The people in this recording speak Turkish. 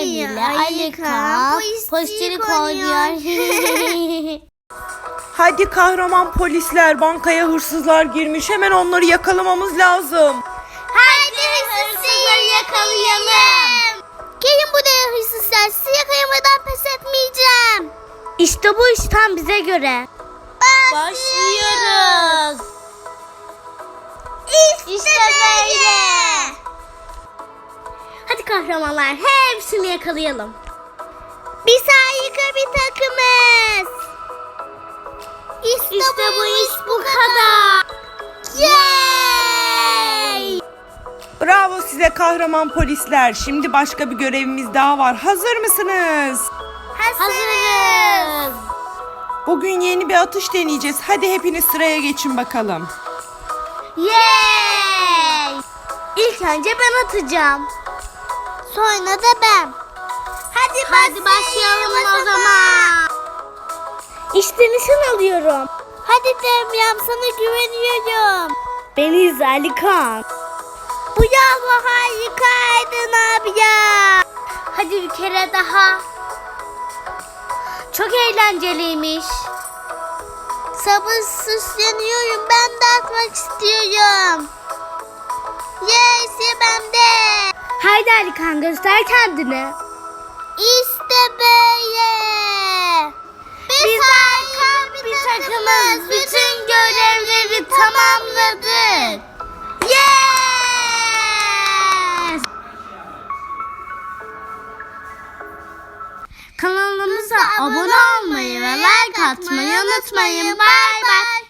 Emile, Alikan, polisçilik oynuyor. Hadi kahraman polisler bankaya hırsızlar girmiş hemen onları yakalamamız lazım. Hadi hırsızları yakalayalım. Gelin buraya hırsızlar. Sizi yakalayamadan pes etmeyeceğim. İşte bu iş tam bize göre. Başlıyoruz. İşte, böyle. Hadi kahramanlar hepsini yakalayalım. Biz harika bir takımız. İşte, bu iş bu kadar. Yay! Bravo size kahraman polisler. Şimdi başka bir görevimiz daha var. Hazır mısınız? Hazırız. Bugün yeni bir atış deneyeceğiz. Hadi hepiniz sıraya geçin bakalım. Yay! İlk önce ben atacağım. Sonra da ben. Hadi, Hadi başlayalım o zaman. İşte nişan alıyorum. Hadi Demyam sana güveniyorum. Ben İzali Kan. Bu yahu harikaydın abi ya. Hadi bir kere daha. Çok eğlenceliymiş. Sabırsızlanıyorum. Ben de atmak istiyorum. Yes, bende. Haydi Alikan göster kendini. İşte böyle. Biz, harika bir, takımız. Bütün görevleri tamamladık. Yes! Kanalımıza abone olmayı ve like atmayı unutmayın. Bay bay.